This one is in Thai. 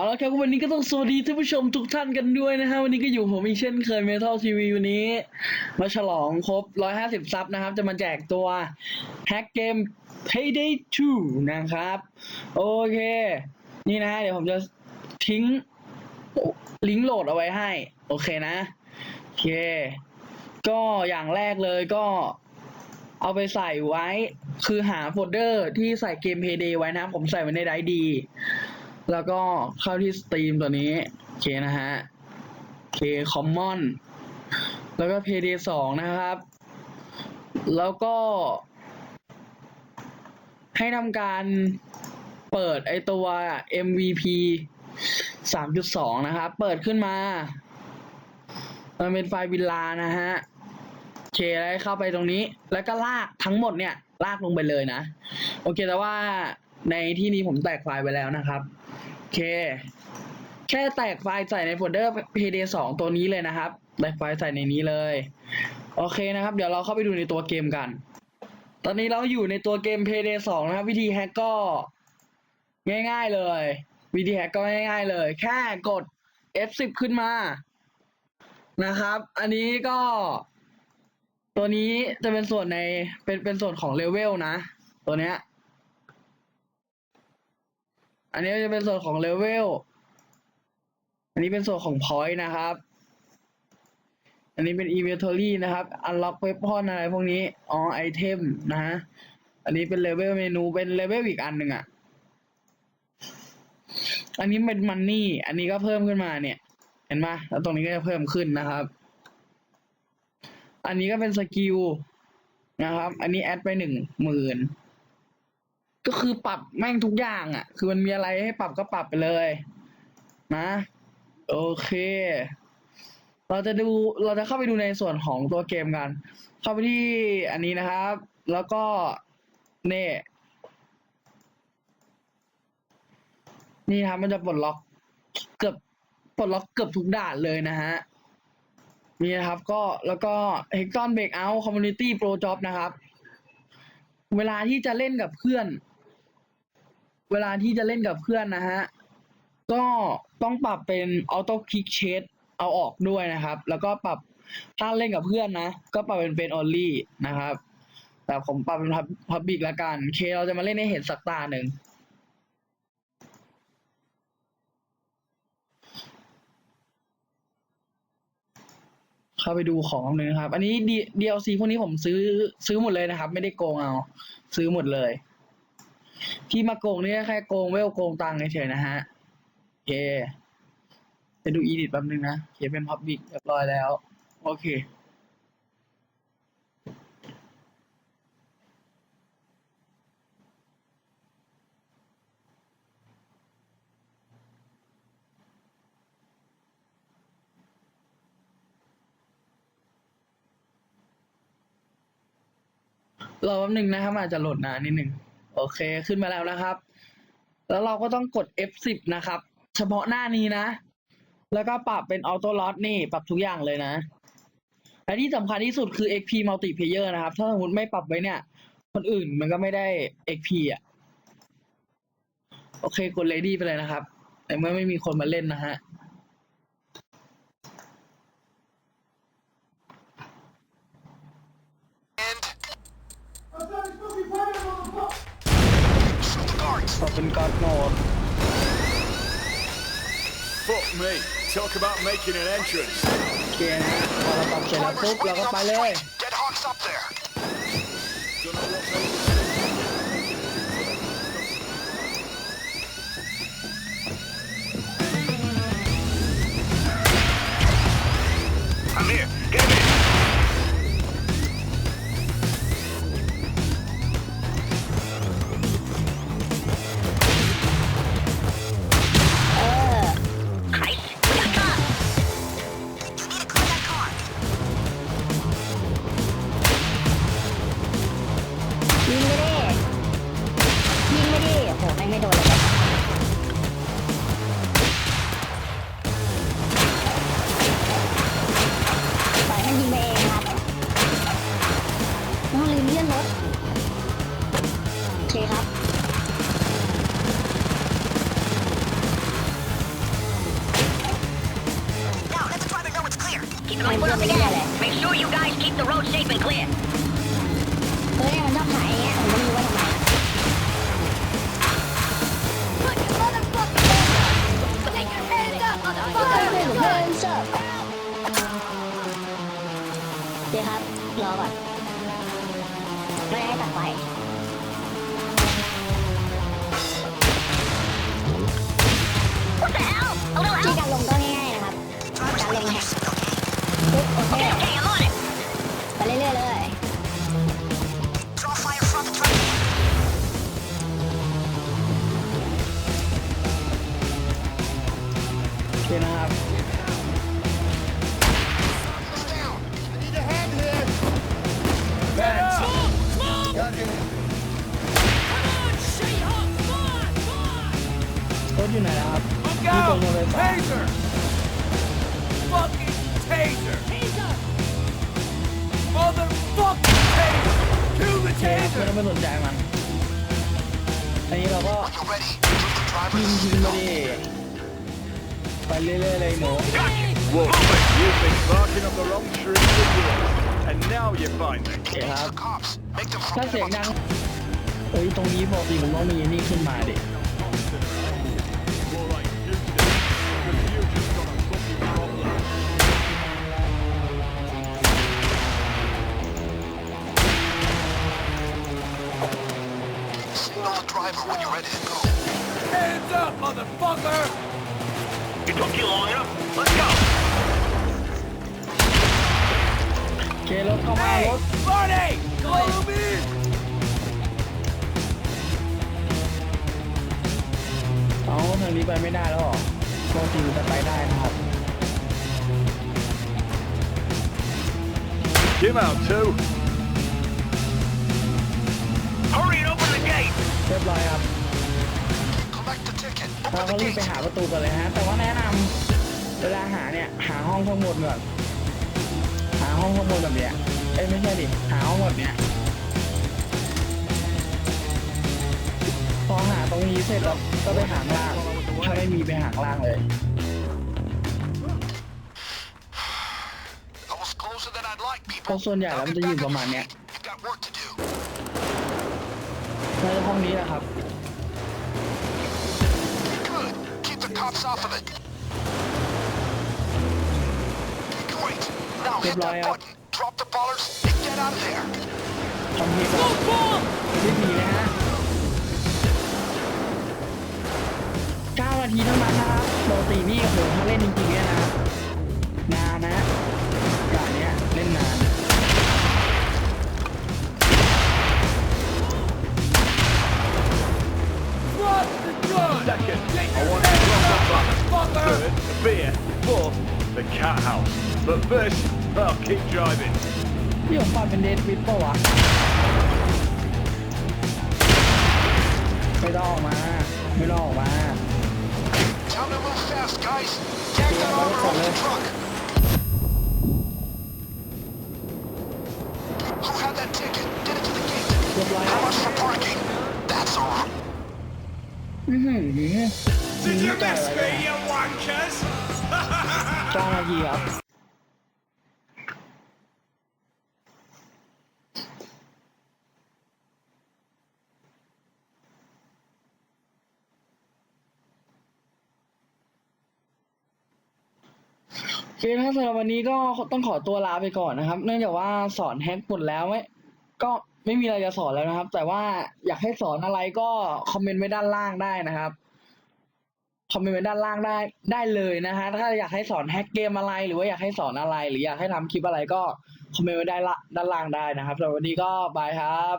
เอาละครับวันนี้ก็ต้องสวัสดีท่านผู้ชมทุกท่านกันด้วยนะฮะวันนี้ก็อยู่ผมอีกเช่นเคยเมทัลทีวีวันนี้ มาฉลองครบ 150 ซับนะครับ จะมาแจกตัวแฮกเกม Payday 2 นะครับ โอเค นี่นะฮะเดี๋ยวผมจะทิ้ง ลิงก์โหลดเอาไว้ให้ โอเคนะ โอเค ก็อย่างแรกเลยก็เอาไปใส่ไว้ คือหาโฟลเดอร์ที่ใส่เกม Payday ไว้นะ ผมใส่ไว้ในไดดี แล้วก็เข้าที่สตรีมตัวนี้โอเคนะฮะโอเค common แล้วก็ Payday สองนะครับ แล้วก็ ให้ทำการเปิดไอตัว MVP 3.2 นะครับ เปิดขึ้นมามันเป็นไฟล์วิลลานะฮะโอเคแล้วเข้าไปตรงนี้ แล้วก็ลากทั้งหมดเนี่ย ลากลงไปเลยนะ โอเคแต่ว่าในที่นี้ผมแตกไฟล์ไปแล้วนะครับ เค แค่แตกไฟล์ใส่ในโฟลเดอร์ pd 2ตัวนี้เลยนะครับแตกไฟล์ใส่ในนี้เลย โอเคนะครับ เดี๋ยวเราเข้าไปดูในตัวเกมกัน ตอนนี้เราอยู่ในตัวเกม pd 2นะครับ วิธีแฮกก็ง่าย ๆเลย วิธีแฮกก็ง่าย ๆเลย แค่กด F10 ขึ้นมานะครับ อันนี้ก็ ตัวนี้จะเป็นส่วนในเป็นเป็นส่วนของเลเวลนะ ตัวเนี้ย อันนี้จะเป็นส่วนของเลเวล อันนี้เป็นส่วนของ point นะครับ อันนี้เป็น inventory นะครับ unlock weapon อะไรพวกนี้อ๋อ item นะฮะ อันนี้เป็นเลเวลเมนูเป็นเลเวลอีกอันหนึ่งอะ อันนี้เป็น money อันนี้ก็เพิ่มขึ้นมาเนี่ย เห็นไหมแล้วตรงนี้ก็จะเพิ่มขึ้นนะครับ อันนี้ก็เป็นสกิลนะครับ อันนี้แอดไปหนึ่งหมื่น ก็คือปรับแม่งทุกอย่างอะ่ะ คือมันมีอะไรให้ปรับก็ปรับไปเลยนะโอเค เราจะดูเราจะเข้าไปดูในส่วนของตัวเกมกัน เข้าไปที่อันนี้นะครับ แล้วก็เนี่นี่ครับมันจะปลดล็อกเกือบปลดล็อกเกือบทุกด่านเลยนะฮะนี่นะครับก็แล้วก็ Hecton Breakout Community Pro Job นะครับ เวลาที่จะเล่นกับเพื่อน เวลาที่จะเล่นกับเพื่อนนะฮะ ก็ต้องปรับเป็น Auto Click Shade เอาออกด้วยนะครับ แล้วก็ปรับถ้าเล่นกับเพื่อนนะ ก็ปรับเป็นเป็น Only นะครับ แต่ผมปรับเป็น Public ละกัน เคเราจะมาเล่นให้เห็นสักตาหนึ่งเข้าไปดูของเลยนะครับ อันนี้ D- DLC พวกนี้ผมซื้อซื้อหมดเลยนะครับ ไม่ได้โกงเอา ซื้อหมดเลย ที่มาโกงนี่แค่โกงเวลโกงตังค์เฉยๆนะฮะโอเคไปดูอีดิทแป๊บนึงนะเขียนเป็นพับบิกเรียบร้อยแล้ว โอเครอแป๊บนึงนะครับอาจจะโหลดนานนิดนึง โอเคขึ้นมาแล้วนะครับ แล้วเราก็ต้องกด F10 นะครับ เฉพาะหน้านี้นะ แล้วก็ปรับเป็นออโต้ล็อตนี่ปรับทุกอย่างเลยนะและที่สำคัญที่สุดคือ XP multiplayer นะครับ ถ้าสมมติไม่ปรับไว้เนี่ย คนอื่นมันก็ไม่ได้ XP อะ โอเคกด ready ไปเลยนะครับ แต่เมื่อไม่มีคนมาเล่นนะฮะ ปรับเป็นการ์ดโหมด Fuck me. Talk about making an entrance. โอเคนะฮะพอเราปรับเสร็จแล้วปุ๊บเราก็ไปเลย Get Hawks up there. Don't know what constantly put up the gas. Make sure you guys keep the road safe and clear. เฮ้ยมันชอบหายอย่างเงี้ยผมไม่รู้ว่าทำไมเดินเสิร์ฟเดี๋ยวครับรอก่อนไม่ให้ตัดไฟ โอเค Okay, okay, I'm on it. ไปเรื่อยๆเลย Draw fire from the truck. โอเคนะครับรถอยู่ไหนนะครับอยู่ตรงโรงไฟฟ้า Taser! Fucking taser! Taser! Motherfucking taser! Kill the โอเคครับไม่ taser! ต้องไปสนใจมันอันนี้เราก็ You ready? Put the ยิง driver's ยิงมาดิไปเรื่อยๆเลยหนู Look, you've been barking up the wrong tree for years, and now you find me. โอเคครับ the cops. Make them ถ้า forget เสียง about ดังเอ้ยตรงนี้ปกติมันต้องมีนี่ขึ้นมาดิ It took you long enough. Let's go. โอเครถเข้ามารถ Marty! Follow me! เอาทางนี้ไปไม่ได้แล้วเหรอปกติมันจะไปได้นะครับ Kim out too. Hurry and open the gate. เรียบร้อยครับ Collect the ticket. เรา Open ก็ the รีบไป gate. หาประตูกันเลยฮะ แต่ว่าแนะนำเวลาหาเนี่ย หาห้องข้างบนก่อน หาห้องข้างบนแบบเนี้ย เอ้ยไม่ใช่ดิ หาห้องแบบเนี้ย พอหาตรงนี้เสร็จแล้วก็ไปหาข้างล่าง ถ้าไม่มีไปหาข้างล่างเลย That was closer than I'd like, เพราะ people. ส่วนใหญ่แล้วมันจะอยู่ประมาณเนี้ย You've got work to do. น่าจะห้องนี้แหละครับ Keep the cops off of it. Great. Now hit Good that boy, button. Drop the bollards and get out of there. ทำทีก่อนรีบหนีนะฮะ9นาทีเท่านั้นนะครับปกตินี่โอ้โหถ้าเล่นจริงๆเนี่ยนะ the cat house. But first, I'll keep driving. พี่ผมปล่อยเป็นเดทวิดปะวะไม่ต้องออกมา ไม่ต้องออกมา Time to move fast, guys. Tag that armor over the truck. Who had that ticket? Get it to the gate. เรียบร้อยค How รับ much for parking? That's all. อื้อหือยิงไม่จ่ายอะไรเลย you wankers? เก้านาทีครับโอเคถ้าสำหรับวันนี้ก็ต้องขอตัวลาไปก่อนนะครับ เนื่องจากว่าสอนแฮกหมดแล้วไม่ก็ไม่มีอะไรจะสอนแล้วนะครับ แต่ว่าอยากให้สอนอะไรก็คอมเมนต์ไว้ด้านล่างได้นะครับ คอมเมนต์ไว้ด้านล่างได้ได้เลยนะฮะถ้าอยากให้สอนแฮกเกมอะไรหรือว่าอยากให้สอนอะไร หรืออยากให้ทำคลิปอะไรก็คอมเมนต์ไว้ได้ละด้านล่างได้นะครับสำหรับวันนี้ก็บายครับ